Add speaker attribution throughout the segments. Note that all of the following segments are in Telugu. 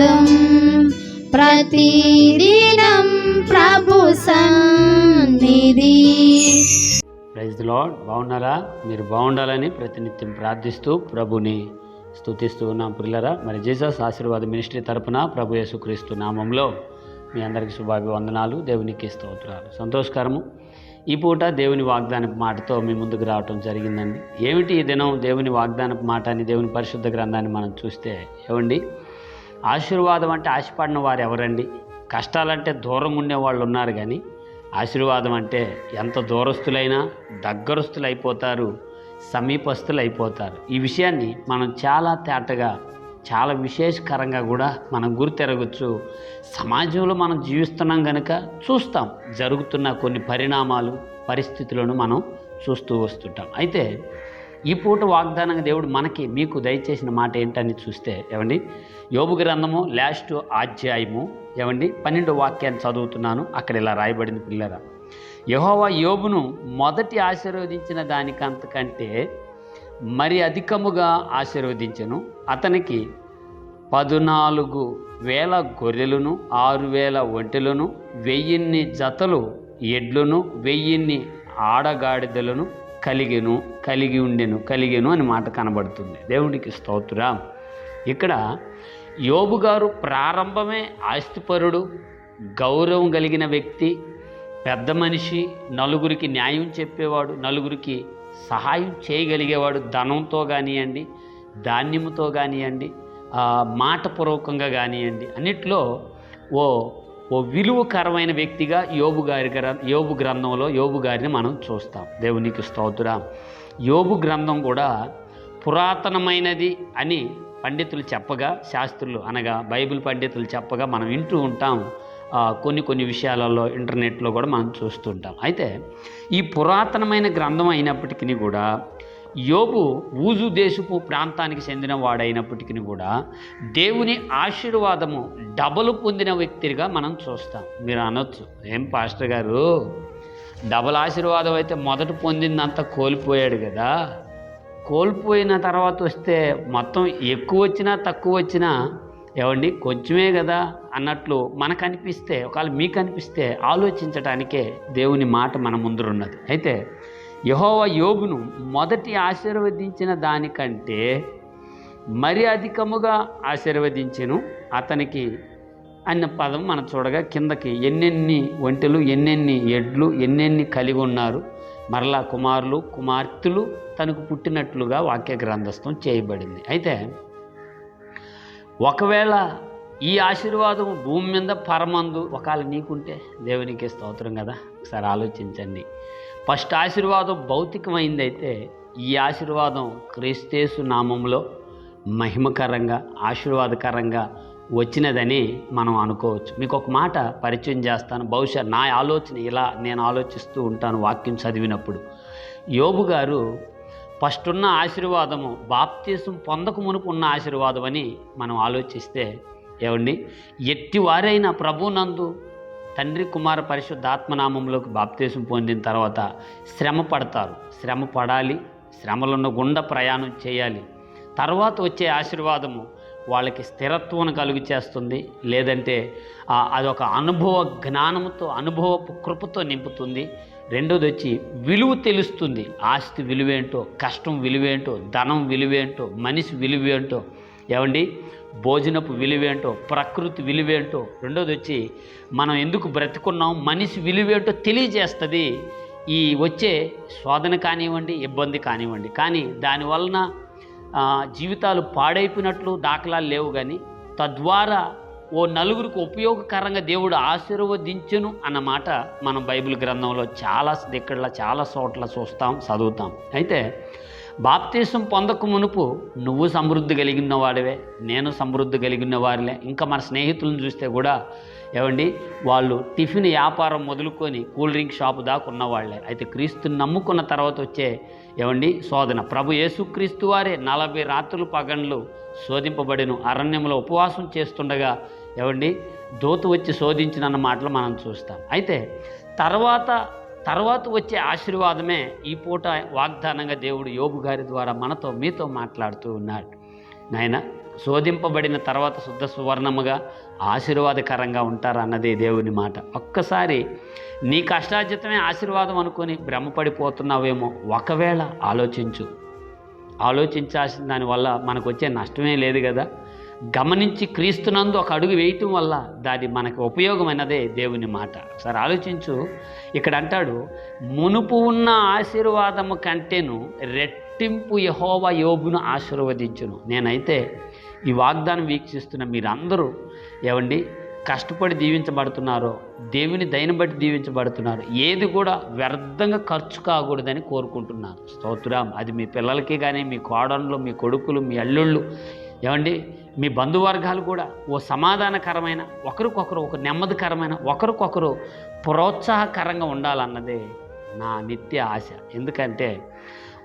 Speaker 1: శబ్దం ప్రతిదినం ప్రభు సన్నిధి.
Speaker 2: ప్రైజ్ లాడ్ బాగున్నారా? మీరు బాగుండాలని ప్రతినిత్యం ప్రార్థిస్తూ ప్రభుని స్తుతిస్తూ ఉన్నాం పిల్లరా. మరి జీసస్ ఆశీర్వాద మినిస్ట్రీ తరపున ప్రభు యేసుక్రీస్తు నామంలో మీ అందరికీ శుభాభివందనాలు దేవునికి స్తోత్రాలు. సంతోషకరము. ఈ పూట దేవుని వాగ్దానపు మాటతో మీ ముందుకు రావటం జరిగిందండి. ఏమిటి ఈ దినం దేవుని వాగ్దానపు మాట అని దేవుని పరిశుద్ధ గ్రంథాన్ని మనం చూస్తే ఏమండి? ఆశీర్వాదం అంటే ఆశపడిన వారు ఎవరండి? కష్టాలంటే దూరం ఉండే వాళ్ళు ఉన్నారు కానీ ఆశీర్వాదం అంటే ఎంత దూరస్తులైనా దగ్గరస్తులు అయిపోతారు సమీపస్తులు అయిపోతారు ఈ విషయాన్ని మనం చాలా తేటగా చాలా విశేషకరంగా కూడా మనం గుర్తెరగచ్చు. సమాజంలో మనం జీవిస్తున్నాం కనుక చూస్తాం. జరుగుతున్న కొన్ని పరిణామాలు పరిస్థితులను మనం చూస్తూ వస్తుంటాం. అయితే ఈ పూట వాగ్దానంగా దేవుడు మనకి మీకు దయచేసిన మాట ఏంటని చూస్తే ఏమండి? యోబు గ్రంథము లాస్ట్ అధ్యాయము ఏమండి? పన్నెండు వాక్యాన్ని చదువుతున్నాను అక్కడ ఇలా రాయబడింది పిల్లరా. యహోవా యోబును మొదటి ఆశీర్వదించిన దానికంతకంటే మరి అధికముగా ఆశీర్వదించను. అతనికి పదునాలుగు వేల గొర్రెలను ఆరు వేల ఒంటెలను వెయ్యిన్ని జతలు ఎడ్లను వెయ్యిన్ని ఆడగాడిదలను కలిగెను కలిగి ఉండెను కలిగెను అని మాట కనబడుతుంది. దేవునికి స్తోత్రం. ఇక్కడ యోబు గారు ప్రారంభమే ఆస్తిపరుడు గౌరవం కలిగిన వ్యక్తి పెద్ద మనిషి నలుగురికి న్యాయం చెప్పేవాడు నలుగురికి సహాయం చేయగలిగేవాడు ధనంతో కానివ్వండి ధాన్యముతో కానివ్వండి మాటపూర్వకంగా కానివ్వండి అన్నిట్లో ఓ ఓ విలువకరమైన వ్యక్తిగా యోబు గారి గ్ర యోబు గ్రంథంలో యోబు గారిని మనం చూస్తాం. దేవునికి స్తోత్రం. యోబు గ్రంథం కూడా పురాతనమైనది అని పండితులు చెప్పగా శాస్త్రులు అనగా బైబిల్ పండితులు చెప్పగా మనం వింటూ ఉంటాం. కొన్ని కొన్ని విషయాలలో ఇంటర్నెట్లో కూడా మనం చూస్తుంటాం. అయితే ఈ పురాతనమైన గ్రంథం అయినప్పటికీ కూడా యోబు ఊజు దేశపు ప్రాంతానికి చెందిన వాడైనప్పటికీ కూడా దేవుని ఆశీర్వాదము డబలు పొందిన వ్యక్తిగా మనం చూస్తాం. మీరు అనొచ్చు. ఏం పాస్టర్ గారు? డబల్ ఆశీర్వాదం అయితే మొదట పొందిందంతా కోల్పోయాడు కదా. కోల్పోయిన తర్వాత వస్తే మొత్తం ఎక్కువ వచ్చినా తక్కువ వచ్చినా ఏమండి కొంచెమే కదా అన్నట్లు మనకు అనిపిస్తే ఒకవేళ మీకు అనిపిస్తే ఆలోచించటానికే దేవుని మాట మన ముందురున్నది. అయితే యహోవ యోగును మొదటి ఆశీర్వదించిన దానికంటే మరి అధికముగా ఆశీర్వదించెను అతనికి అన్న పదం మనం చూడగా కిందకి ఎన్నెన్ని ఒంటెలు ఎన్నెన్ని ఎడ్లు ఎన్నెన్ని కలిగి ఉన్నారు. మరలా కుమారులు కుమార్తెలు తనకు పుట్టినట్లుగా వాక్య గ్రంథస్థం చేయబడింది. అయితే ఒకవేళ ఈ ఆశీర్వాదం భూమి మీద పరమందు ఒకవేళ నీకుంటే దేవునికి స్తోత్రం కదా. ఒకసారి ఆలోచించండి. ఫస్ట్ ఆశీర్వాదం భౌతికమైంది అయితే ఈ ఆశీర్వాదం క్రీస్తేసు నామంలో మహిమకరంగా ఆశీర్వాదకరంగా వచ్చినదని మనం అనుకోవచ్చు. మీకు ఒక మాట పరిచయం చేస్తాను. బహుశా నా ఆలోచన ఇలా నేను ఆలోచిస్తూ ఉంటాను వాక్యం చదివినప్పుడు. యోబు గారు ఫస్ట్ ఉన్న ఆశీర్వాదము బాప్తీసం పొందక మునుపు ఉన్న ఆశీర్వాదం అని మనం ఆలోచిస్తే ఏమండి? ఎట్టివారైన ప్రభునందు తండ్రి కుమార పరిశుద్ధాత్మనామంలోకి బాప్తీసం పొందిన తర్వాత శ్రమ పడతారు. శ్రమ పడాలి శ్రమలున్న గుండా ప్రయాణం చేయాలి. తర్వాత వచ్చే ఆశీర్వాదము వాళ్ళకి స్థిరత్వం కలుగు చేస్తుంది. లేదంటే అదొక అనుభవ జ్ఞానంతో అనుభవపు కృపతో నింపుతుంది. రెండోది వచ్చి విలువ తెలుస్తుంది. ఆస్తి విలువేంటో కష్టం విలువేంటో ధనం విలువేంటో మనిషి విలువేంటో. ఏమండి? భోజనపు విలువేంటో ప్రకృతి విలువేంటో రెండోది వచ్చి మనం ఎందుకు బ్రతుకున్నాం మనిషి విలువేంటో తెలియజేస్తుంది. ఈ వచ్చే శోధన కానివ్వండి ఇబ్బంది కానివ్వండి. కానీ దానివలన జీవితాలు పాడైపోయినట్లు దాఖలాలు లేవు కానీ తద్వారా ఓ నలుగురికి ఉపయోగకరంగా దేవుడు ఆశీర్వదించును అన్నమాట మనం బైబిల్ గ్రంథంలో చాలా దిక్కడలా చాలా చోట్ల చూస్తాం చదువుతాం. అయితే బాప్తీసం పొందక మునుపు నువ్వు సమృద్ధి కలిగిన వాడివే నేను సమృద్ధి కలిగిన వారిలే ఇంకా మన స్నేహితులను చూస్తే కూడా ఏమండి వాళ్ళు టిఫిన్ వ్యాపారం మొదలుకొని కూల్ డ్రింక్ షాప్ దాకా ఉన్నవాళ్ళే. అయితే క్రీస్తుని నమ్ముకున్న తర్వాత వచ్చే ఏమండి శోధన. ప్రభు యేసుక్రీస్తు వారే నలభై రాత్రులు పగండ్లు శోధింపబడిను. అరణ్యంలో ఉపవాసం చేస్తుండగా ఏమండి దూత వచ్చి శోధించినన్న మాటలు మనం చూస్తాం. అయితే తర్వాత తర్వాత వచ్చే ఆశీర్వాదమే ఈ పూట వాగ్దానంగా దేవుడు యోబు గారి ద్వారా మనతో మీతో మాట్లాడుతూ ఉన్నాడు. నాయన శోధింపబడిన తర్వాత శుద్ధ సువర్ణముగా ఆశీర్వాదకరంగా ఉంటారన్నదే దేవుని మాట. ఒక్కసారి నీ కష్టార్జితమే ఆశీర్వాదం అనుకొని భ్రమపడిపోతున్నావేమో ఒకవేళ ఆలోచించు. ఆలోచించాల్సిన దానివల్ల మనకు వచ్చే నష్టమే లేదు కదా. గమనించి క్రీస్తునందు ఒక అడుగు వేయటం వల్ల దాని మనకు ఉపయోగమైనదే దేవుని మాట. ఒకసారి ఆలోచించు. ఇక్కడ అంటాడు మునుపు ఉన్న ఆశీర్వాదము కంటేను రెట్టింపు యహోవ యోబును ఆశీర్వదించును. నేనైతే ఈ వాగ్దానం వీక్షిస్తున్న మీరందరూ ఏమండి కష్టపడి దీవించబడుతున్నారో దేవుని దయని బట్టి దీవించబడుతున్నారు ఏది కూడా వ్యర్థంగా ఖర్చు కాకూడదని కోరుకుంటున్నాను స్తోత్రం. అది మీ పిల్లలకి కానీ మీ కోడళ్ళు మీ కొడుకులు మీ అల్లుళ్ళు ఏమండి? మీ బంధువర్గాలు కూడా ఓ సమాధానకరమైన ఒకరికొకరు ఒక నెమ్మదికరమైన ఒకరికొకరు ప్రోత్సాహకరంగా ఉండాలన్నదే నా నిత్య ఆశ. ఎందుకంటే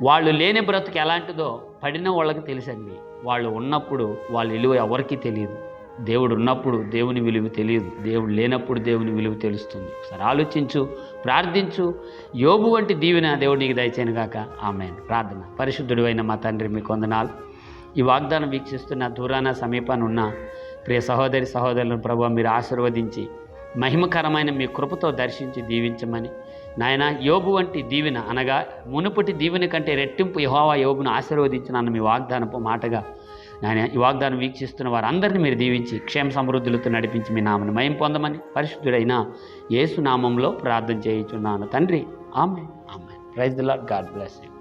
Speaker 2: వాళ్ళు లేని బ్రతుకు ఎలాంటిదో పడిన వాళ్ళకి తెలుసండి. వాళ్ళు ఉన్నప్పుడు వాళ్ళ విలువ ఎవరికీ తెలియదు. దేవుడు ఉన్నప్పుడు దేవుని విలువ తెలియదు. దేవుడు లేనప్పుడు దేవుని విలువ తెలుస్తుంది. ఒకసారి ఆలోచించు ప్రార్థించు. యోబు వంటి దీవెన దేవుడు నీకు దయచేయను గాక. ఆమె ప్రార్థన. పరిశుద్ధుడు అయిన మా తండ్రి మీకు వందనాలు. ఈ వాగ్దానం వీక్షిస్తున్న దూరాన సమీపాన ఉన్న ప్రియ సహోదరి సహోదరులను ప్రభు మీరు ఆశీర్వదించి మహిమకరమైన మీ కృపతో దర్శించి దీవించమని. నాయన యోబు వంటి దీవెన అనగా మునుపటి దీవెన కంటే రెట్టింపు యహోవా యోబును ఆశీర్వదించిన మీ వాగ్దానపు మాటగా. నాయన ఈ వాగ్దానం వీక్షిస్తున్న వారందరినీ మీరు దీవించి క్షేమ సమృద్ధులతో నడిపించి మీ నామని మయం పొందమని పరిశుద్ధుడైన యేసు నామంలో ప్రార్థన చేయుచున్నాను. తండ్రి ఆమె ఆమె praise the Lord God bless you.